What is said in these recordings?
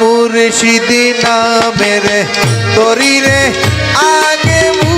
মুর্শিদি নামের তরিরে আগে মু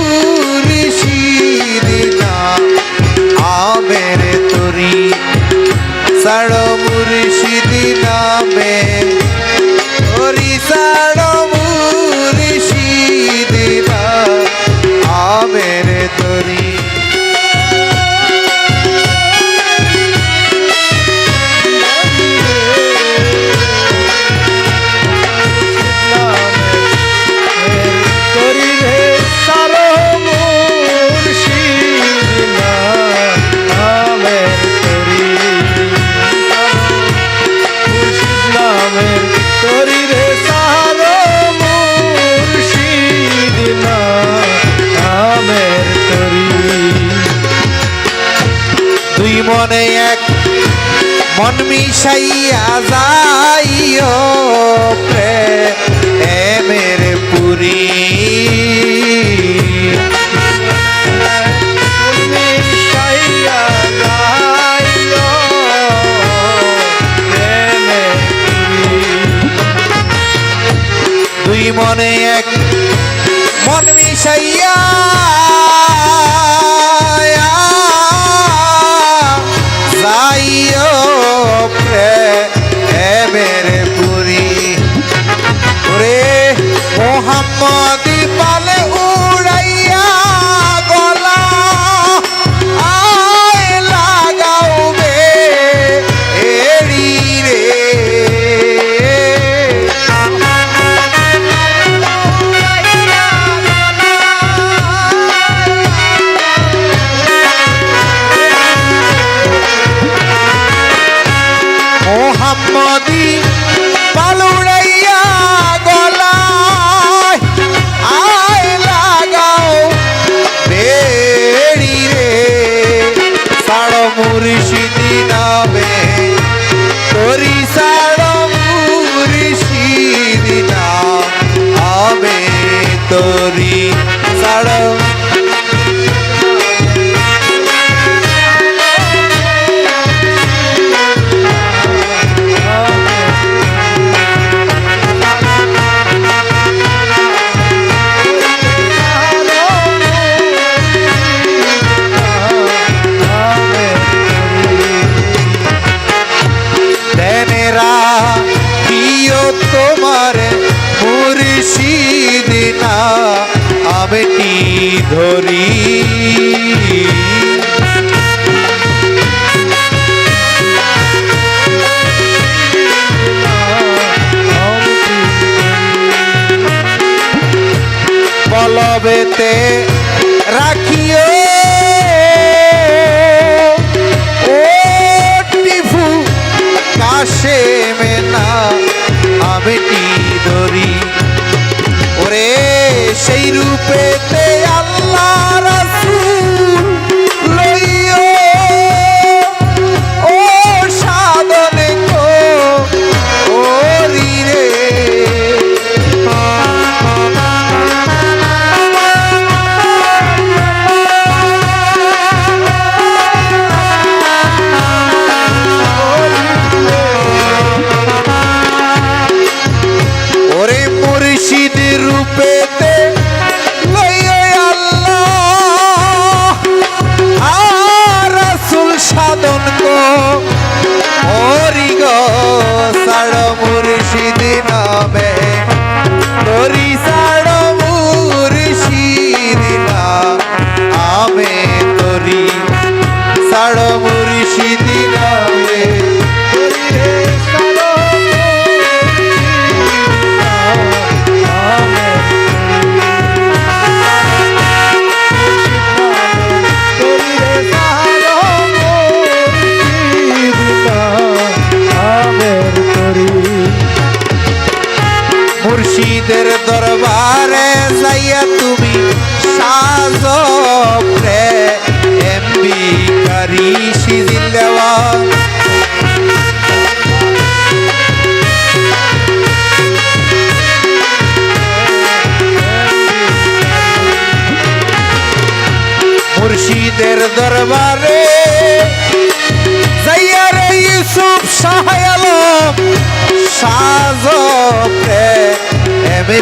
মিশাইয়া যাইও প্রেমের পুরী। মনে এক মন মিশাইয়া তোমারে মুর্শিদ না আমি ধরি? বলবেতে মুর্শিদের দরবারে যাইয়া তুমি সাজো। পীরদের দরবারে। যাইয়ার ইউসুফ সাহায়াল সাজতে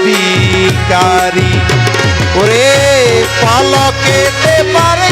বিকারি ওরে পালকে পারে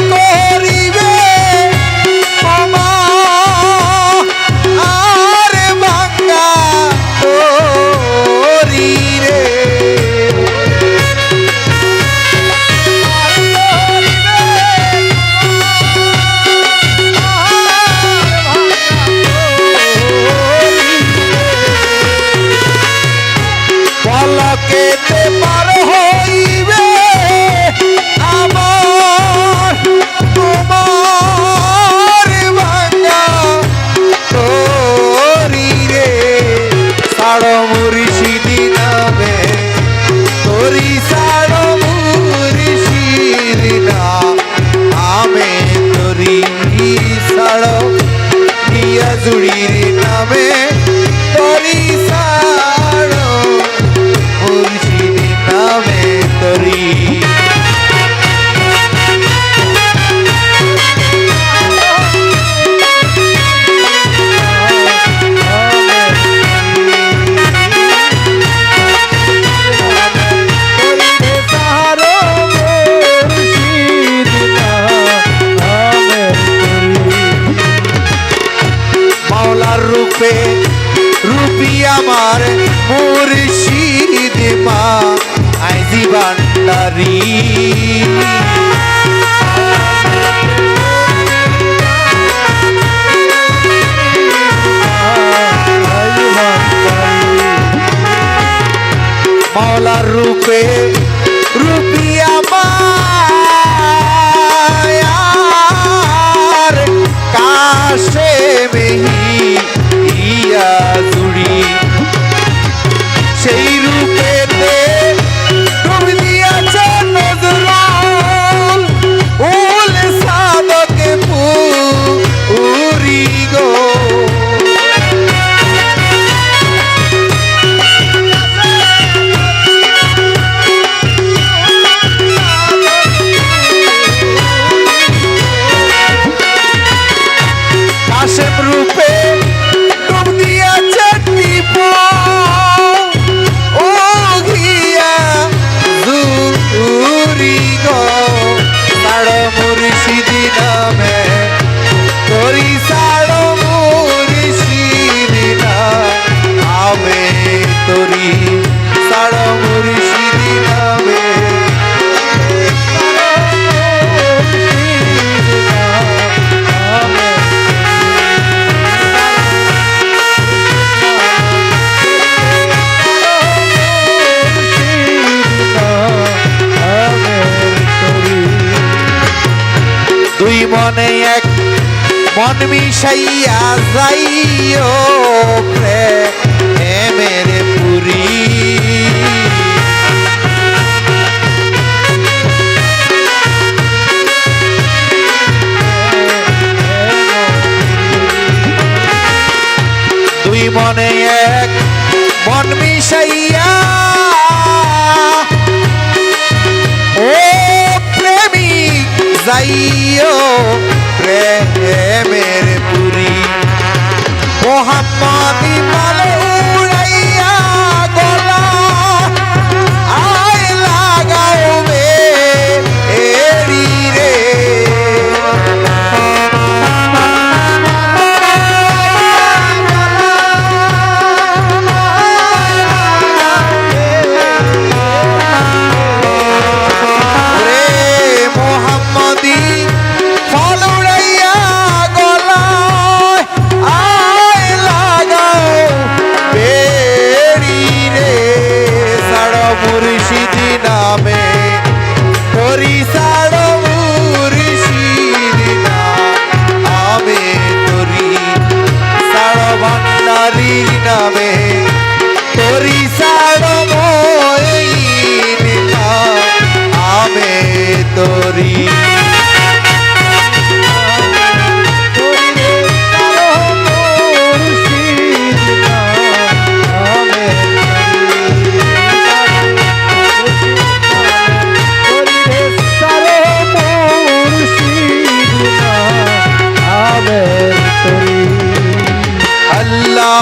নারী মৌলার রূপে রূপী মন মিশাইয়া যাইও প্রেমের পুরী। তুই মনে এক মন মিশাইয়া। ও প্রেমী যাইও প্রেমের পুরী। মোহাম্মদ ইমালে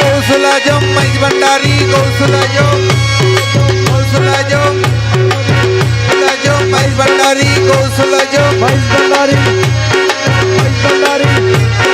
કૌશલા જો, મહેશ ભંડારી કૌશલા જો કૌશલા જો મહેશ ભંડારી કૌશલા જો. મહેશ ભંડારી મહેશ ભંડારી.